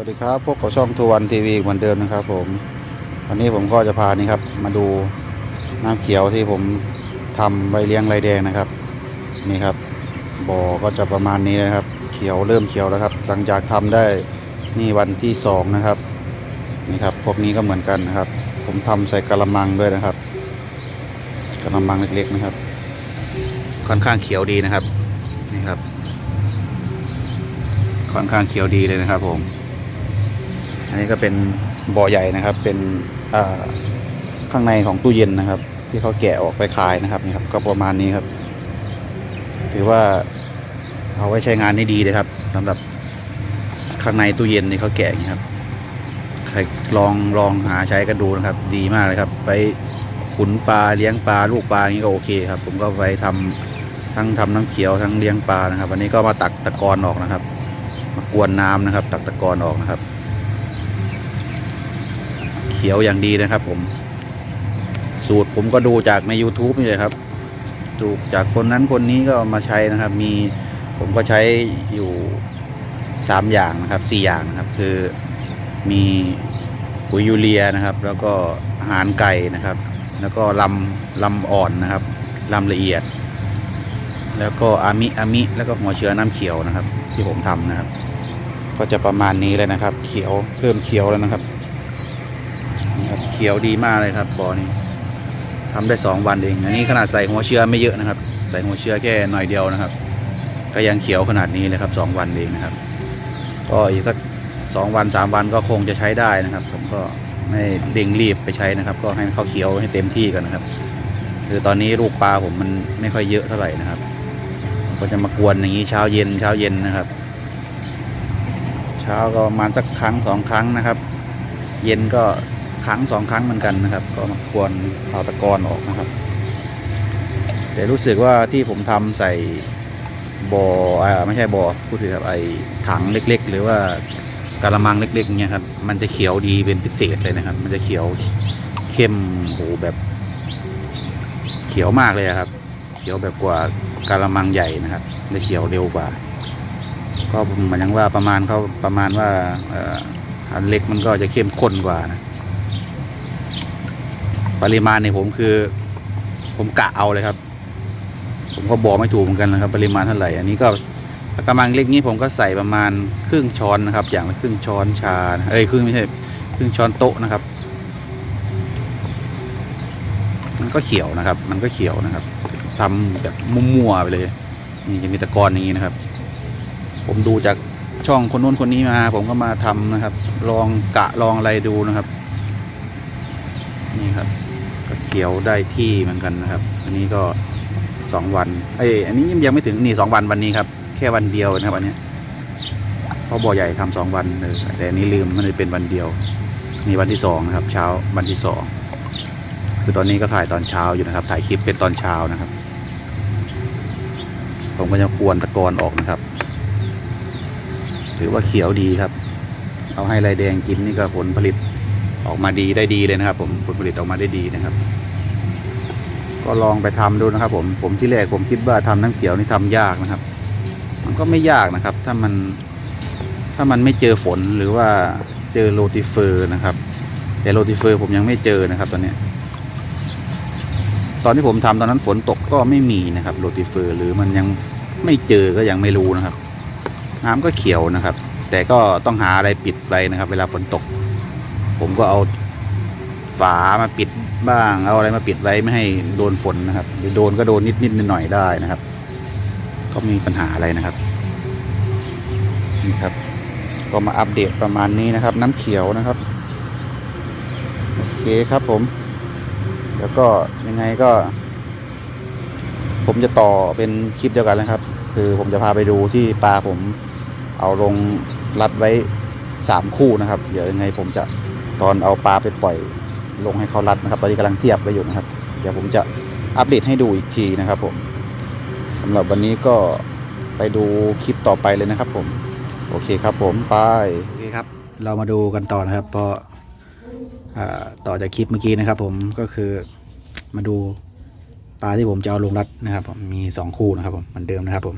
วัสดีครับพบกับช่องทูวันทีวีเหมือนเดิมนะครับ ผมวันนี้ผมก็จะพานี่ครับ มาดูน้ำเขียวที่ผมทำใบเลี้ยงไรแดงนะครับ นี่ครับบ่อก็จะประมาณนี้นะครับ เขียวเริ่มเขียวแล้วครับ หลังจากทำได้นี่วันที่สองนะครับนี่ครับพวกนี้ก็เหมือนกันนะครับ ผมทำใส่กระมังด้วยนะครับกระมังเล็กๆนะครับ ค่อนข้างเขียวดีนะครับนี่ครับค่อนข้างเขียวดีเลยนะครับผม อันนี้ก็เป็นบ่อใหญ่นะครับ เป็นข้างในของตู้เย็นนะครับ ที่เขาแกะออกไปขายนะครับนี่ครับ ก็ประมาณนี้ครับ ถือว่าเอาไว้ใช้งานได้ดีเลยครับสำหรับข้างในตู้เย็นนี่เขาแกะอย่างนี้ครับใครลองลองหาใช้กันดูนะครับ ดีมากเลยครับ ไปขุนปลาเลี้ยงปลาลูกปลาอย่างนี้ก็โอเคครับ ผมก็ไปทำทั้งทำน้ำเขียวทั้งเลี้ยงปลานะครับวันนี้ก็มาตักตะกอนออกนะครับ มากวนน้ำนะครับ ตักตะกอนออกนะครับ เขียวอย่างดีนะครับ ผม สูตรผมก็ดูจากใน YouTube นี่เลยครับดูจากคนนั้นคนนี้ก็มาใช้นะครับ มีผมก็ใช้อยู่สามอย่างนะครับสี่อย่างนะครับ คือมีปุ๋ยยูเรียนะครับ แล้วก็อาหารไก่นะครับ แล้วก็ลำลำอ่อนนะครับลำละเอียด แล้วก็อามิอามิ แล้วก็หัวเชื้อน้ำเขียวนะครับ ที่ผมทำนะครับ ก็จะประมาณนี้เลยนะครับ เขียวเริ่มเขียวแล้วนะครับ ครับเขียวดีมากเลยครับบ่อนี้ทำได้สองวันเอง อันนี้ขนาดใส่หัวเชื้อไม่เยอะนะครับ ใส่หัวเชื้อแค่หน่อยเดียวนะครับ ก็ยังเขียวขนาดนี้เลยครับสองวันเองนะครับ ก็อีกสักสองวันสามวันก็คงจะใช้ได้นะครับ ผมก็ไม่เร่งรีบไปใช้นะครับ ก็ให้เขาเขียวให้เต็มที่ก่อนนะครับ คือตอนนี้ลูกปลาผมมันไม่ค่อยเยอะเท่าไหร่นะครับ ก็จะมากวนอย่างนี้เช้าเย็นเช้าเย็นนะครับ เช้าก็ประมาณสักครั้งสองครั้งนะครับ เย็นก็ ครั้งสองครั้งเหมือนกันนะครับ ก็มากวนเอาตะกอนออกนะครับ แต่รู้สึกว่าที่ผมทำใส่บ่ออ่าไม่ใช่บ่อพูดถึงครับไอ้ถังเล็ก ๆ หรือว่ากระมังเล็กๆเนี่ยครับมันจะเขียวดีเป็นพิเศษเลยนะครับ มันจะเขียวเข้มโหแบบเขียวมากเลยครับ เขียวแบบกว่ากระมังใหญ่นะครับจะเขียวเร็วกว่า ก็เหมือนยังว่าประมาณเขาประมาณว่าอ่ออันเล็กมันก็จะเข้มข้นกว่านะ ปริมาณในผมคือ ผมกะเอาเลยครับ ผมก็บอกไม่ถูกเหมือนกันนะครับ ปริมาณเท่าไหร่อันนี้ก็กระมังเล็กนี้ผมก็ใส่ประมาณครึ่งช้อนนะครับ อย่างละครึ่งช้อนชานเอ้ยครึ่งไม่ใช่ครึ่งช้อนโต๊ะนะครับ มันก็เขียวนะครับ มันก็เขียวนะครับทำแบบมั่วๆไปเลยนี่จะมีตะกอนอย่างนี้นะครับ ผมดูจากช่องคนนู้นคนนี้มา ผมก็มาทำนะครับ ลองกะลองอะไรดูนะครับ นี่ครับ เขียวได้ที่เหมือนกันนะครับ อันนี้ก็สองวัน เอ้ยอันนี้ยังไม่ถึงนี่สองวันวันนี้ครับ แค่วันเดียวนะครับอันนี้เพราะบ่อใหญ่ทำสองวันเลยแต่อันนี้ลืมมันเลยเป็นวันเดียวนี่วันที่สองนะครับ เช้าวันที่สองคือตอนนี้ก็ถ่ายตอนเช้าอยู่นะครับ ถ่ายคลิปเป็นตอนเช้านะครับ ผมก็จะกวนตะกอนออกนะครับ ถือว่าเขียวดีครับ เอาให้ลายแดงกินนี่ก็ผลผลิต ออกมาดีได้ดีเลยนะครับ ผมผลผลิตออกมาได้ดีนะครับ ก็ลองไปทำดูนะครับ ผมผมที่แรกผมคิดว่าทำน้ำเขียวนี่ทำยากนะครับ มันก็ไม่ยากนะครับ ถ้ามันถ้ามันไม่เจอฝนหรือว่าเจอโรติเฟอร์นะครับ แต่โรติเฟอร์ผมยังไม่เจอนะครับ ตอนนี้ตอนที่ผมทำตอนนั้นฝนตกก็ไม่มีนะครับโรติเฟอร์ หรือมันยังไม่เจอก็ยังไม่รู้นะครับ น้ำก็เขียวนะครับ แต่ก็ต้องหาอะไรปิดไปนะครับ เวลาฝนตก ผมก็เอาฝามาปิดบ้างเอาอะไรมาปิดไว้ไม่ให้โดนฝนนะครับหรือโดนก็โดนนิดนิดหน่อยๆได้นะครับ ก็ไม่มีปัญหาอะไรนะครับนี่ครับ ก็มาอัปเดตประมาณนี้นะครับ น้ำเขียวนะครับโอเคครับผม แล้วก็ยังไงก็ ผมจะต่อเป็นคลิปเดียวกันนะครับ คือผมจะพาไปดูที่ปลาผมเอาลงรัดไว้สามคู่นะครับ เดี๋ยวยังไงผมจะ ตอนเอาปลาไปปล่อยลงให้เขารัดนะครับตอนนี้กำลังเทียบไว้อยู่นะครับ เดี๋ยวผมจะอัปเดตให้ดูอีกทีนะครับผมสำหรับวันนี้ก็ไปดูคลิปต่อไปเลยนะครับ ผม โอเคครับผมไปโอเคครับ เรามาดูกันต่อนะครับ เพราะอ่าต่อจากคลิปเมื่อกี้นะครับ ผมก็คือมาดูปลาที่ผมจะเอาลงรัดนะครับผมมีสองคู่นะครับผมเหมือนเดิมนะครับผม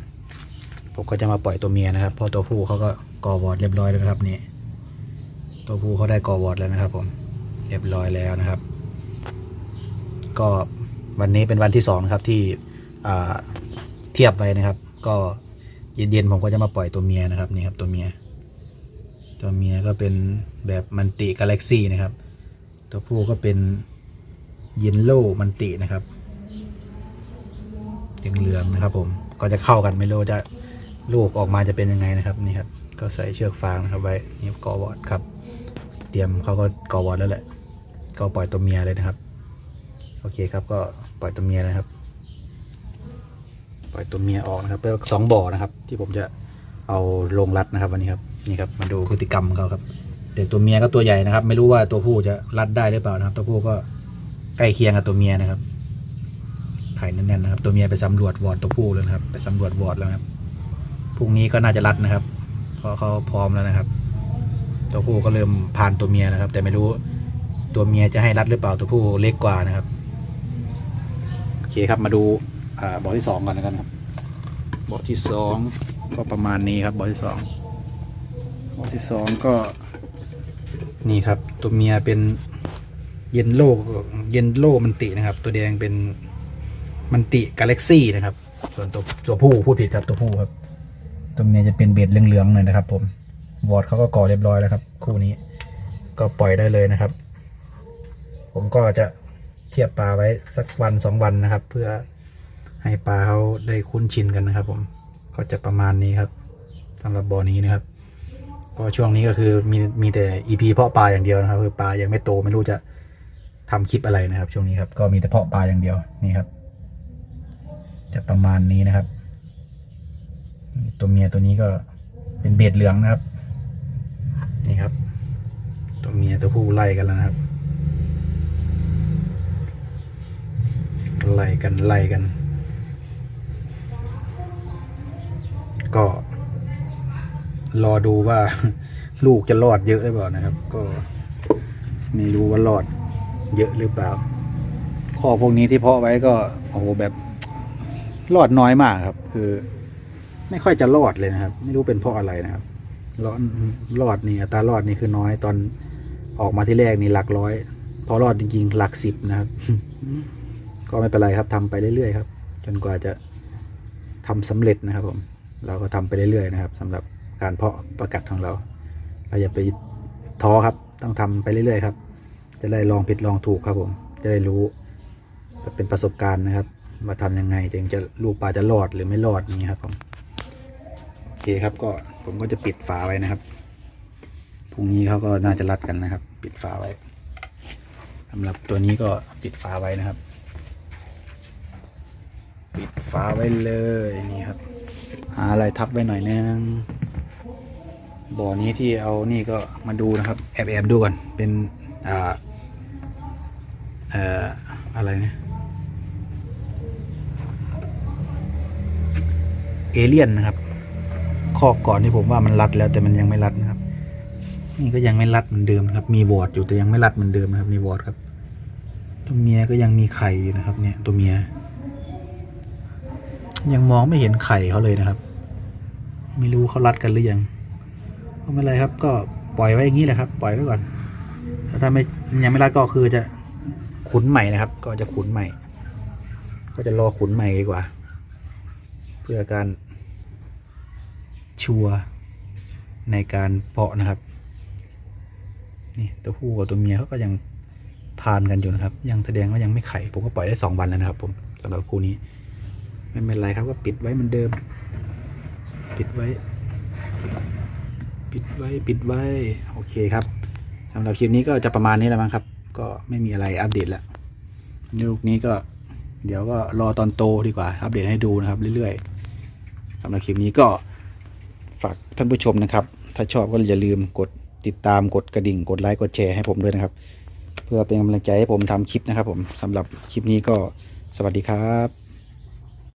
ผมก็จะมาปล่อยตัวเมียนะครับเพราะตัวผู้เขาก็กอวอดเรียบร้อยแล้วนะครับนี่ ตัวผู้เขาได้กอวอร์ดแล้วนะครับ ผม เรียบร้อยแล้วนะครับ ก็วันนี้เป็นวันที่สองครับที่เทียบไว้นะครับ ก็เย็นๆผมก็จะมาปล่อยตัวเมียนะครับนี่ครับตัวเมีย ตัวเมียก็เป็นแบบมันติกาแล็กซี่นะครับ ตัวผู้ก็เป็นเยนโล่มันตินะครับเหลืองๆนะครับ ผมก็จะเข้ากันไม่รู้จะลูกออกมาจะเป็นยังไงนะครับนี่ครับก็ใส่เชือกฟางนะครับไว้นี่กอวอร์ดครับ เตรียมเขาก็กอวอดแล้วแหละ ก็ปล่อยตัวเมียเลยนะครับ โอเคครับก็ปล่อยตัวเมียนะครับ ปล่อยตัวเมียออกนะครับแล้วสองบ่อนะครับ ที่ผมจะเอาลงรัดนะครับวันนี้ครับนี่ครับมาดูพฤติกรรมเขาครับแต่ตัวเมียก็ตัวใหญ่นะครับ ไม่รู้ว่าตัวผู้จะรัดได้หรือเปล่านะครับ ตัวผู้ก็ใกล้เคียงกับตัวเมียนะครับไข่แน่นๆนะครับ ตัวเมียไปสำรวจวอดตัวผู้เลยนะครับ ไปสำรวจวอดแล้วครับพรุ่งนี้ก็น่าจะรัดนะครับเพราะเขาพร้อมแล้วนะครับ ตัวผู้ก็เริ่มผ่านตัวเมียนะครับ แต่ไม่รู้ตัวเมียจะให้รัดหรือเปล่าตัวผู้เล็กกว่านะครับโอเคครับมาดูอ่าบ่อที่สองก่อนแล้วกันครับบ่อที่สองก็ประมาณนี้ครับบ่อที่สองบ่อที่สองก็นี่ครับ ตัวเมียเป็นเยนโลเยนโลมันตินะครับ ตัวแดงเป็นมันติกาแล็กซี่นะครับ ส่วนตัวตัวผู้พูดผิดครับตัวผู้ครับ ตัวเมียจะเป็นเบ็ดเหลืองๆหน่อยนะครับผม วอร์ดเขาก็ก่อเรียบร้อยแล้วครับ คู่นี้ ก็ปล่อยได้เลยนะครับ ผมก็จะเทียบปลาไว้สักวันสองวันนะครับ เพื่อให้ปลาเขาได้คุ้นชินกันนะครับ ผมก็จะประมาณนี้ครับสำหรับบ่อนี้นะครับก็ช่วงนี้ก็คือมีมีแต่ EP เพาะปลาอย่างเดียวนะครับ คือปลายังไม่โตไม่รู้จะทำคลิปอะไรนะครับ ช่วงนี้ครับก็มีแต่เพาะปลาอย่างเดียวนี่ครับ จะประมาณนี้นะครับ ตัวเมียตัวนี้ก็เป็นเบ็ดเหลืองนะครับ เมียตัวผู้ไล่กันแล้วนะครับ ไล่กันไล่กัน ก็ รอดูว่าลูกจะรอดเยอะหรือเปล่านะครับ ก็ไม่รู้ว่ารอดเยอะหรือเปล่า ข้อพวกนี้ที่เพาะไว้ก็โอ้โหแบบรอดน้อยมากครับ คือ ไม่ค่อยจะรอดเลยนะครับ ไม่รู้เป็นเพราะอะไรนะครับรอดรอดนี่อัตรารอดนี่คือน้อยตอน ออกมาที่แรกนี่หลักร้อย พอรอดจริงๆ หลักสิบนะครับ ก็ไม่เป็นไรครับทำไปเรื่อยๆครับ จนกว่าจะทำสำเร็จนะครับ ผม เราก็ทำไปเรื่อยๆนะครับสำหรับการเพาะประกัดของเรา เราอย่าไปท้อครับ ต้องทำไปเรื่อยๆครับ จะได้ลองผิดลองถูกครับ ผม จะได้รู้เป็นประสบการณ์นะครับว่าทำยังไงถึงจะลูกปลาจะรอดหรือไม่รอดนี้ครับผมโอเคครับก็ผมก็จะปิดฝาไว้นะครับพรุ่งนี้เขาก็น่าจะรัดกันนะครับ ปิดฝาไว้สำหรับตัวนี้ก็ปิดฝาไว้นะครับ ปิดฝาไว้เลยนี่ครับ หาอะไรทับไว้หน่อยนึงบ่อนี้ที่เอานี่ก็มาดูนะครับ แอบแอบดูก่อนเป็นอ่าเอ่ออะไรเนี่ยเอเลี่ยนนะครับ ข้อก่อนที่ผมว่ามันรัดแล้วแต่มันยังไม่รัดนะ นี่ก็ยังไม่รัดเหมือนเดิมครับ มีวอร์ดอยู่แต่ยังไม่รัดเหมือนเดิมนะครับมีวอร์ดครับ ตัวเมียก็ยังมีไข่อยู่นะครับ เนี่ย ตัวเมีย ยังมองไม่เห็นไข่เขาเลยนะครับ ไม่รู้เขารัดกันหรือยังก็ไม่เป็นไรครับ ก็ปล่อยไว้อย่างนี้แหละครับ ปล่อยไว้ก่อนถ้าไม่ยังไม่รัดก็คือจะขุนใหม่นะครับ ก็จะขุนใหม่ ก็จะรอขุนใหม่ดีกว่า เพื่อการชัวร์ในการเพาะนะครับ นี่ตัวผู้กับตัวเมียเขาก็ยังทานกันอยู่นะครับ ยังแสดงว่ายังไม่ไข่ผมก็ปล่อยได้สองวันแล้วนะครับ ผมสำหรับคู่นี้ ไม่เป็นไรครับก็ปิดไว้เหมือนเดิม ปิดไว้ ปิดไว้ปิดไว้โอเคครับสำหรับคลิปนี้ก็จะประมาณนี้แล้วมั้งครับ ก็ไม่มีอะไรอัปเดตแล้วลูกนี้ก็เดี๋ยวก็รอตอนโตดีกว่า อัปเดตให้ดูนะครับ เรื่อยๆสำหรับคลิปนี้ก็ฝากท่านผู้ชมนะครับ ถ้าชอบก็อย่าลืมกด ติดตามกดกระดิ่งกดไลค์กดแชร์ให้ผมด้วยนะครับ เพื่อเป็นกำลังใจให้ผมทำคลิปนะครับ ผมสำหรับคลิปนี้ก็สวัสดีครับ